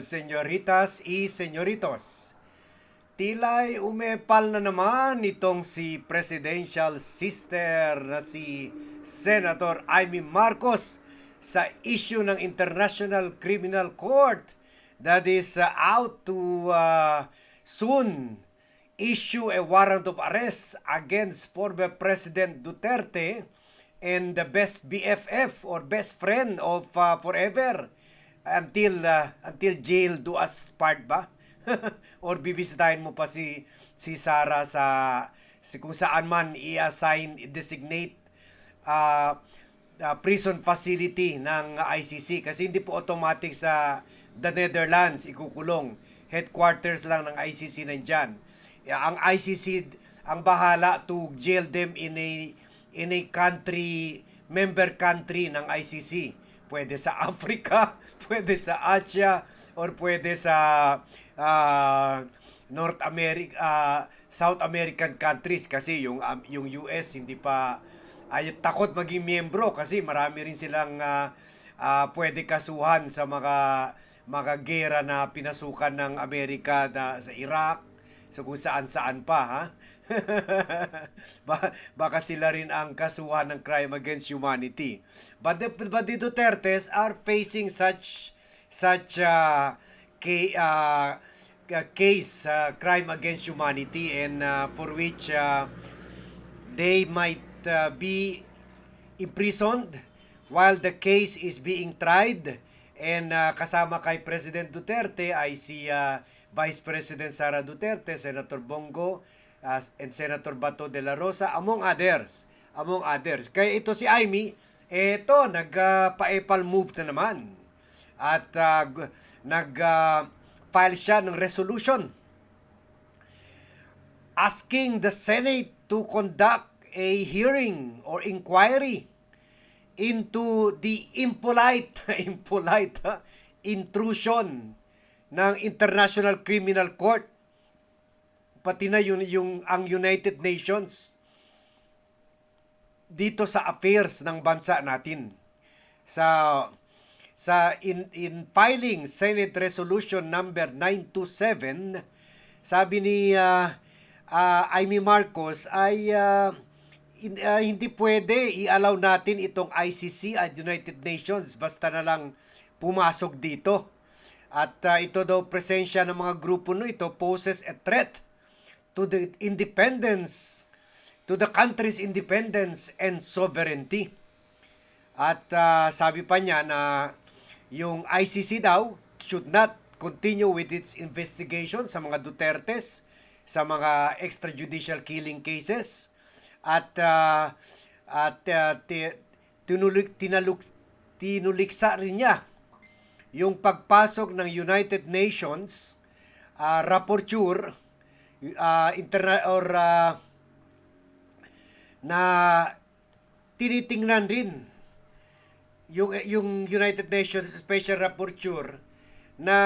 señoritas y señoritos. Tila'y umepal na naman itong si presidential sister na si Senator Amy Marcos sa issue ng International Criminal Court that is uh, out to uh, soon issue a warrant of arrest against former President Duterte and the best BFF or best friend of uh, forever until uh, until jail do us part ba? Or bibisitahin mo pa si si Sara sa si kung saan man i-assign i-designate uh, uh, prison facility ng ICC kasi hindi po automatic sa the Netherlands ikukulong. Headquarters lang ng ICC nandyan. Ang ICC ang bahala to jail them in a in a country member country ng ICC pwede sa Africa pwede sa Asia or pwede sa uh, North America uh, South American countries kasi yung um, yung US hindi pa ay takot maging miyembro kasi marami rin silang uh, uh, pwede kasuhan sa mga mga gera na pinasukan ng Amerika na sa Iraq So kung saan-saan pa ha. Baka sila rin ang kasuhan ng crime against humanity. But the, but the Dutertes are facing such such uh, ca- uh, case uh, crime against humanity and uh, for which uh, they might uh, be imprisoned while the case is being tried and uh, kasama kay President Duterte ay si uh, Vice President Sara Duterte, Senator Bongo, uh, and Senator Bato de la Rosa, among others. Among others. Kaya ito si Amy, eto, nagpa-epal uh, move na naman. At uh, nag-file uh, siya ng resolution asking the Senate to conduct a hearing or inquiry into the impolite, impolite ha, intrusion ng International Criminal Court pati na yun yung ang United Nations dito sa affairs ng bansa natin. Sa sa in in filing Senate Resolution number 927 sabi ni uh, uh, Amy Marcos ay uh, in, uh, hindi pwede i-allow natin itong ICC at United Nations. Basta na lang pumasok dito. At uh, ito daw presensya ng mga grupo no ito poses a threat to the independence, to the country's independence and sovereignty. At uh, sabi pa niya na yung ICC daw should not continue with its investigation sa mga Dutertes, sa mga extrajudicial killing cases at uh, at uh, tinulik tinaluk tinuliksa rin niya yung pagpasok ng United Nations uh, rapporteur uh, interna or uh, na tinitingnan rin yung yung United Nations Special Rapporteur na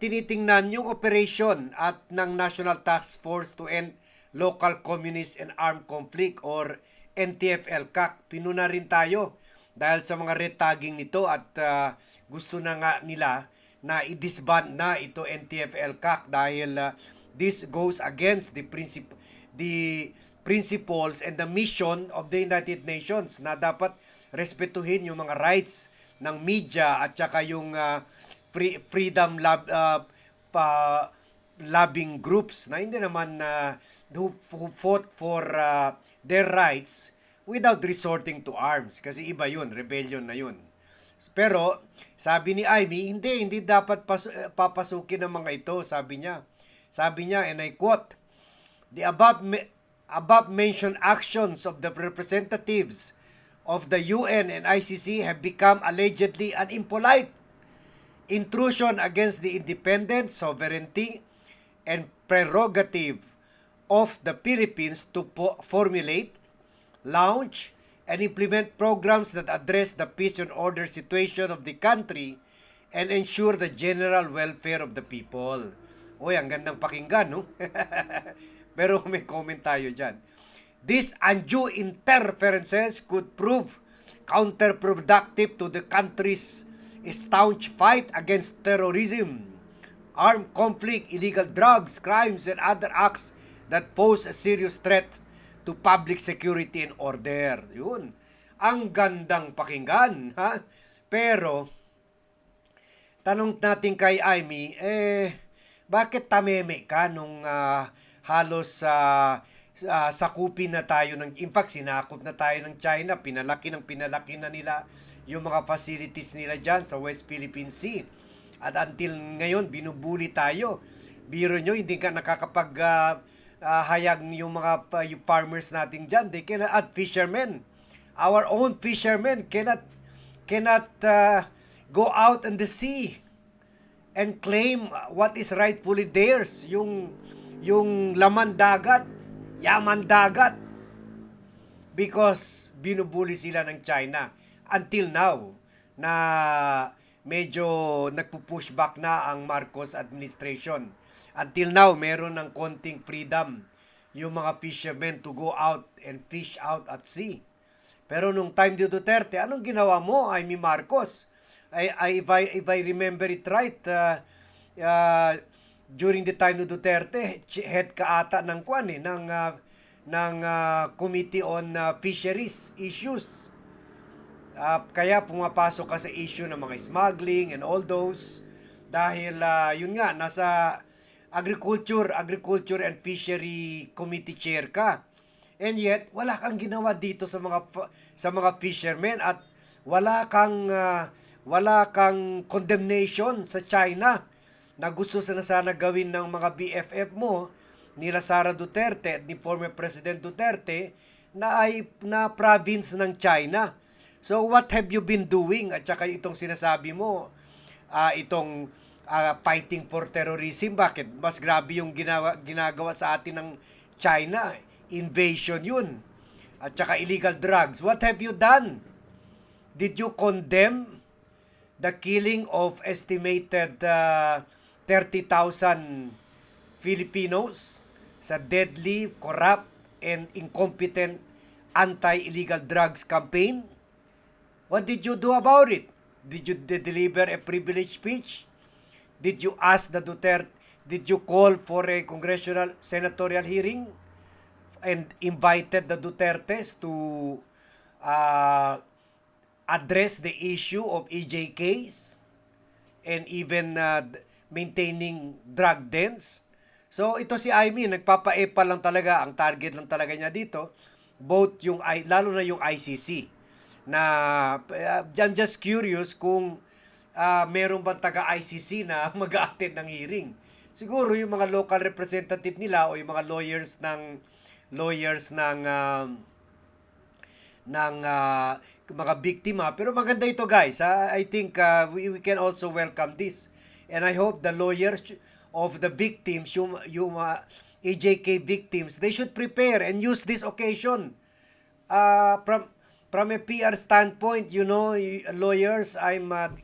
tinitingnan yung operation at ng National Task Force to End Local Communist and Armed Conflict or NTFL-CAC. Pinuna rin tayo dahil sa mga red tagging nito at uh, gusto na nga nila na i-disband na ito NTFL-CAC dahil uh, this goes against the principle the principles and the mission of the United Nations na dapat respetuhin yung mga rights ng media at saka yung uh, free, freedom lab uh, pa, loving groups na hindi naman uh, who, who fought for uh, their rights without resorting to arms kasi iba yun rebellion na yun pero sabi ni Amy, hindi, hindi dapat pas- eh, papasukin ng mga ito, sabi niya. Sabi niya, and I quote, The above, above mentioned actions of the representatives of the UN and ICC have become allegedly an impolite intrusion against the independence, sovereignty, and prerogative of the Philippines to formulate, launch, and implement programs that address the peace and order situation of the country and ensure the general welfare of the people. Uy, ang gandang pakinggan, no? Pero may comment tayo dyan. These undue interferences could prove counterproductive to the country's staunch fight against terrorism armed conflict, illegal drugs, crimes, and other acts that pose a serious threat to public security and order. Yun. Ang gandang pakinggan, ha? Pero, tanong natin kay Amy, eh, bakit tameme ka nung ah, halos sa sakupin na tayo ng, in fact, sinakop na tayo ng China, pinalaki ng pinalaki na nila yung mga facilities nila dyan sa West Philippine Sea. At until ngayon, binubuli tayo. Biro nyo, hindi ka nakakapag ah, ah, hayag yung mga yung farmers natin dyan. They cannot, at fishermen. Our own fishermen cannot cannot ah, go out in the sea and claim what is rightfully theirs, yung yung laman dagat, yaman dagat because binubuli sila ng China until now na medyo nagpo-push back na ang Marcos administration. Until now, meron ng konting freedom yung mga fishermen to go out and fish out at sea. Pero nung time ni Duterte, anong ginawa mo, Amy Marcos? I, I, if, I, if I remember it right, uh, uh, during the time ni Duterte, head ka ata ng kwan eh, ng, uh, ng uh, Committee on uh, Fisheries Issues. Ah, kaya pumapasok ka sa issue ng mga smuggling and all those dahil ah, yun nga nasa agriculture agriculture and fishery committee chair ka and yet wala kang ginawa dito sa mga sa mga fishermen at wala kang ah, wala kang condemnation sa China na gusto sana sana gawin ng mga BFF mo nila Sara Duterte at ni former President Duterte na ay na province ng China. So what have you been doing? At saka itong sinasabi mo, ah, itong ah, fighting for terrorism, bakit? Mas grabe yung ginawa, ginagawa sa atin ng China. Invasion yun. At saka illegal drugs. What have you done? Did you condemn the killing of estimated ah, 30,000 Filipinos sa deadly, corrupt, and incompetent anti-illegal drugs campaign? What did you do about it? Did you de- deliver a privileged speech? Did you ask the Duterte, did you call for a congressional senatorial hearing and invited the Dutertes to uh, address the issue of EJ case and even uh, maintaining drug dens? So ito si Amy, nagpapa-EPA lang talaga, ang target lang talaga niya dito, both yung, lalo na yung ICC na uh, I'm just curious kung uh, meron bang taga ICC na mag-attend ng hearing. Siguro yung mga local representative nila o yung mga lawyers ng lawyers ng um, ng uh, mga biktima. Pero maganda ito guys. ha? I think uh, we, we can also welcome this. And I hope the lawyers of the victims, yung, yung uh, AJK victims, they should prepare and use this occasion. Uh, from, from a PR standpoint, you know, lawyers, I'm... Uh,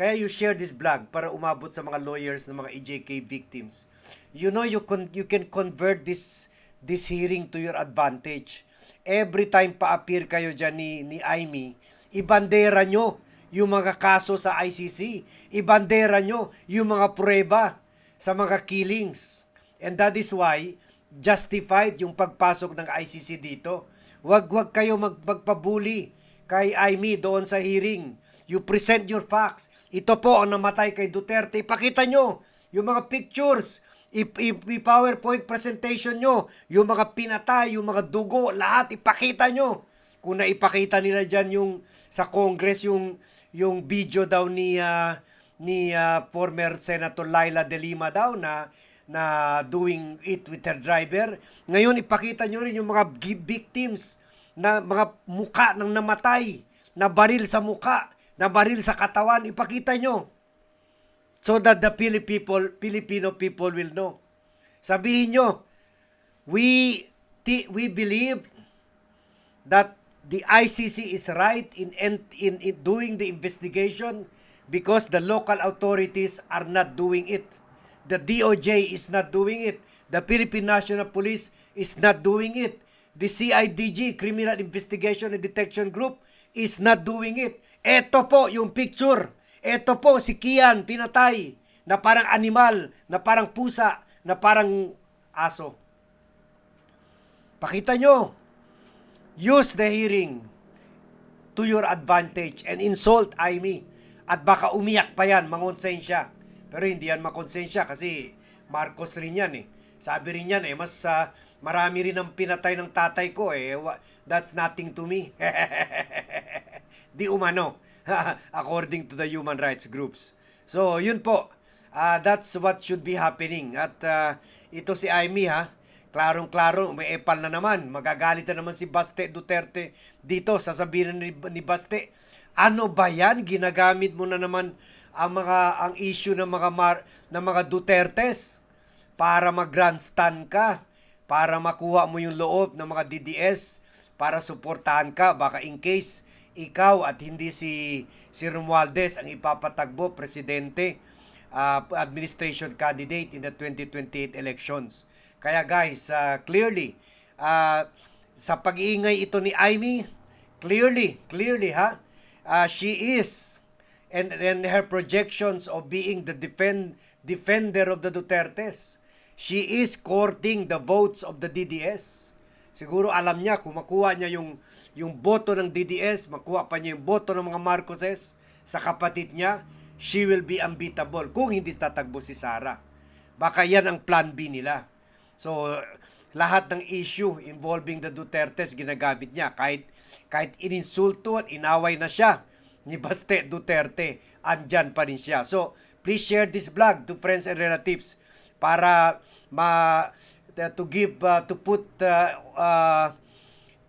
kaya you share this blog para umabot sa mga lawyers ng mga EJK victims. You know you can you can convert this this hearing to your advantage. Every time pa-appear kayo diyan ni ni Amy, ibandera nyo yung mga kaso sa ICC. Ibandera nyo yung mga prueba sa mga killings. And that is why justified yung pagpasok ng ICC dito. Wag wag kayo mag, magpabuli kay Amy doon sa hearing. You present your facts. Ito po ang namatay kay Duterte. Ipakita nyo yung mga pictures. I-PowerPoint presentation nyo. Yung mga pinatay, yung mga dugo, lahat ipakita nyo. Kung naipakita nila dyan yung sa Congress yung yung video daw ni ah, ni ah, former Senator Laila De Lima daw na na doing it with her driver. Ngayon ipakita nyo rin yung mga victims na mga muka ng namatay, na baril sa muka, na baril sa katawan, ipakita nyo. So that the Pili people, Filipino people will know. Sabihin nyo, we, we believe that the ICC is right in, in, in doing the investigation because the local authorities are not doing it. The DOJ is not doing it. The Philippine National Police is not doing it. The CIDG, Criminal Investigation and Detection Group, is not doing it. Ito po yung picture. Ito po si Kian pinatay na parang animal, na parang pusa, na parang aso. Pakita nyo. Use the hearing to your advantage and insult Amy. At baka umiyak pa yan, mangonsensya. Pero hindi yan makonsensya kasi Marcos rin yan eh. Sabi rin yan eh, mas ah, marami rin ang pinatay ng tatay ko eh. That's nothing to me. Di umano. According to the human rights groups. So, yun po. Ah, that's what should be happening. At ah, ito si Amy ha, Klarong-klaro, may epal na naman. Magagalit na naman si Baste Duterte dito. Sasabihin ni, ni Baste, ano ba yan? Ginagamit mo na naman ang mga ang issue ng mga mar, ng mga Dutertes para mag-grandstand ka, para makuha mo yung loob ng mga DDS, para suportahan ka baka in case ikaw at hindi si si Romualdez ang ipapatagbo presidente uh, administration candidate in the 2028 elections. Kaya guys, uh, clearly, uh, sa pag-iingay ito ni Amy, clearly, clearly ha, uh, she is, and, and her projections of being the defend, defender of the Dutertes, she is courting the votes of the DDS. Siguro alam niya kung makuha niya yung yung boto ng DDS, makuha pa niya yung boto ng mga Marcoses sa kapatid niya, she will be unbeatable kung hindi tatagbo si Sara. Baka yan ang plan B nila. So lahat ng issue involving the Dutertes ginagamit niya kahit kahit ininsulto at inaway na siya ni Baste Duterte, andyan pa rin siya. So, please share this vlog to friends and relatives para ma to give uh, to put uh, uh,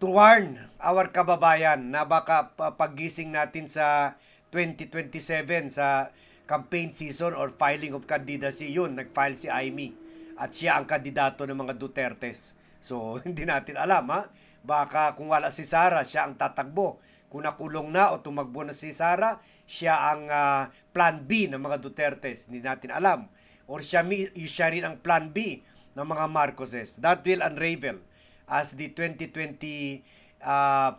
to warn our kababayan na baka pa- paggising natin sa 2027 sa campaign season or filing of candidacy yun nag-file si Amy at siya ang kandidato ng mga Dutertes. So hindi natin alam ha? Baka kung wala si Sara siya ang tatakbo. Kung nakulong na o tumakbo na si Sara siya ang ah, plan B ng mga Dutertes. Hindi natin alam. Or siya, siya rin ang plan B ng mga Marcoses that will unravel as the 2020 uh,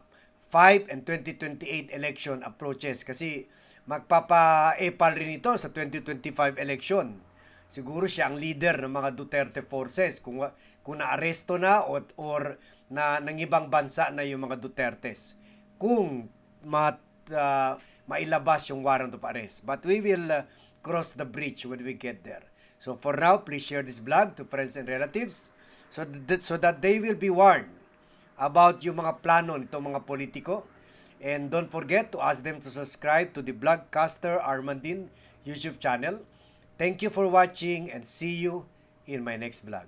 5 and 2028 election approaches kasi magpapa-epal rin ito sa 2025 election. Siguro siya ang leader ng mga Duterte forces kung kung naaresto na or, or na ng ibang bansa na yung mga Dutertes. Kung mat, uh, mailabas yung warrant of arrest. But we will uh, cross the bridge when we get there. So for now, please share this vlog to friends and relatives so that, so that they will be warned about yung mga plano nitong mga politiko. And don't forget to ask them to subscribe to the Blogcaster Armandin YouTube channel. Thank you for watching and see you in my next vlog.